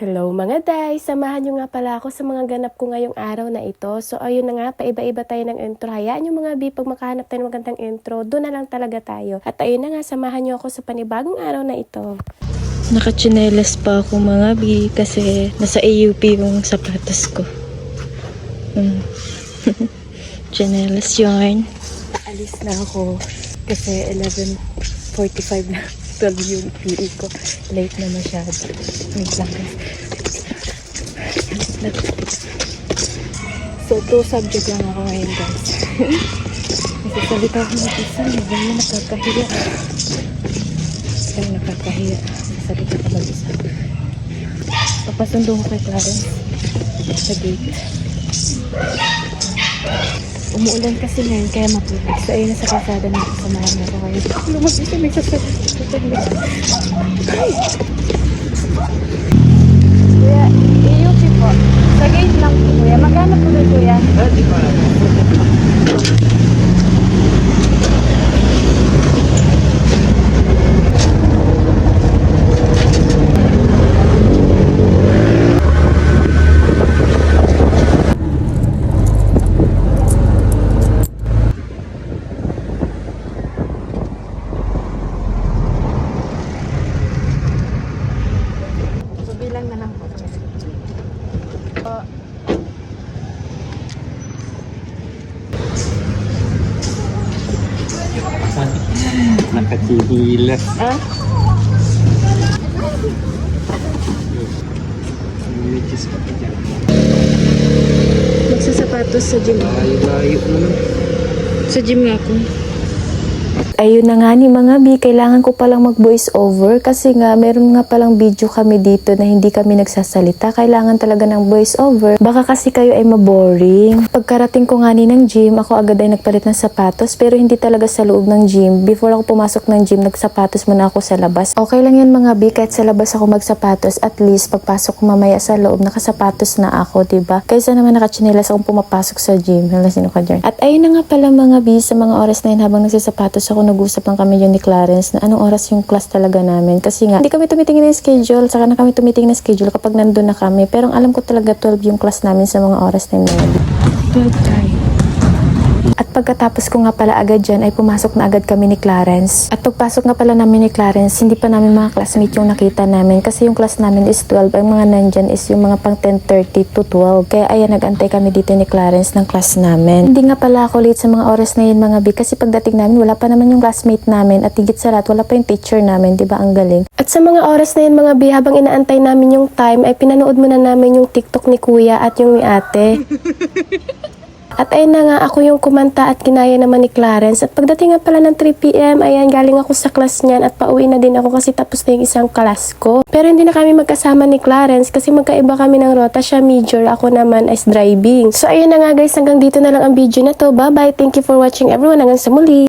Hello mga day! Samahan nyo nga pala ako sa mga ganap ko ngayong araw na ito. So ayun na nga, paiba-iba tayo ng intro. Hayaan nyo mga bi, pag makahanap tayo ng magandang intro, doon na lang talaga tayo. At ayun na nga, samahan nyo ako sa panibagong araw na ito. Nakachinelas pa ako mga bi kasi nasa AUP yung sapatos ko. Mm. Chinelas yarn. Alis na ako kasi 11.45 na 12 yung PE ko. Late na masyado. Wait lang guys. Na. So, two subject lang ako ngayon guys. Nagsasalita ako ng isa. Hindi mo nakakahiya. Kaya nakakahiya. Nagsasalita ka mag-isa. Papasundo ko kay Clarence sa gate. Umuulan kasi ngayon, kaya maputik. So, ayun na sa kasada na kasamahan na ako ngayon. Lumabas na may sasabihin. Ay! Kuya, EUP po. Sa gate lang po, kuya. Magkano po na, kuya? So, bilang na lang po. Nakachihilas. Ah? Lichis ka pa dyan. Magsasapatos sa gym. Layo-layo naman. Sa gym nga ako. Ayun na nga ni mga B, kailangan ko palang mag voice over kasi nga meron nga palang video kami dito na hindi kami nagsasalita. Kailangan talaga ng voice over. Baka kasi kayo ay maboring. Pagkarating ko nga ni ng gym, ako agad ay nagpalit ng sapatos pero hindi talaga sa loob ng gym. Before ako pumasok ng gym, nagsapatos muna ako sa labas. Okay lang yan mga B, kahit sa labas ako magsapatos, at least pagpasok ko mamaya sa loob, nakasapatos na ako, ba? Kaysa naman nakachinelas akong pumapasok sa gym. Hala, sino ka dyan? At ayun na nga pala mga B, sa mga oras na yun habang nagsasapatos ako, nag-usap lang kami yun ni Clarence na anong oras yung class talaga namin. Kasi nga, hindi kami tumitingin ng schedule, saka na kami tumitingin ng schedule kapag nandun na kami. Pero ang alam ko talaga 12 yung class namin sa mga oras na yun. 12 tayo. At pagkatapos ko nga pala agad dyan ay pumasok na agad kami ni Clarence. At pagpasok nga pala namin ni Clarence, hindi pa namin mga classmate yung nakita namin kasi yung class namin is 12. Ang mga nandyan is yung mga pang 10.30 to 12. Kaya ayan, nagantay kami dito ni Clarence ng class namin. Hindi nga pala ako late sa mga oras na yun mga bi kasi pagdating namin wala pa naman yung classmate namin at higit sa lahat wala pa yung teacher namin. di ba Ang galing. At sa mga oras na yun mga bi habang inaantay namin yung time ay pinanood muna namin yung TikTok ni kuya at yung ni ate. At ayun na nga, ako yung kumanta at kinaya naman ni Clarence. At pagdating nga pala ng 3pm, ayan, galing ako sa class niyan at pauwi na din ako kasi tapos na yung isang class ko. Pero hindi na kami magkasama ni Clarence kasi magkaiba kami ng rota. Siya major, ako naman is driving. So ayun na nga guys, hanggang dito na lang ang video na to. Bye-bye! Thank you for watching everyone. Hanggang sa muli!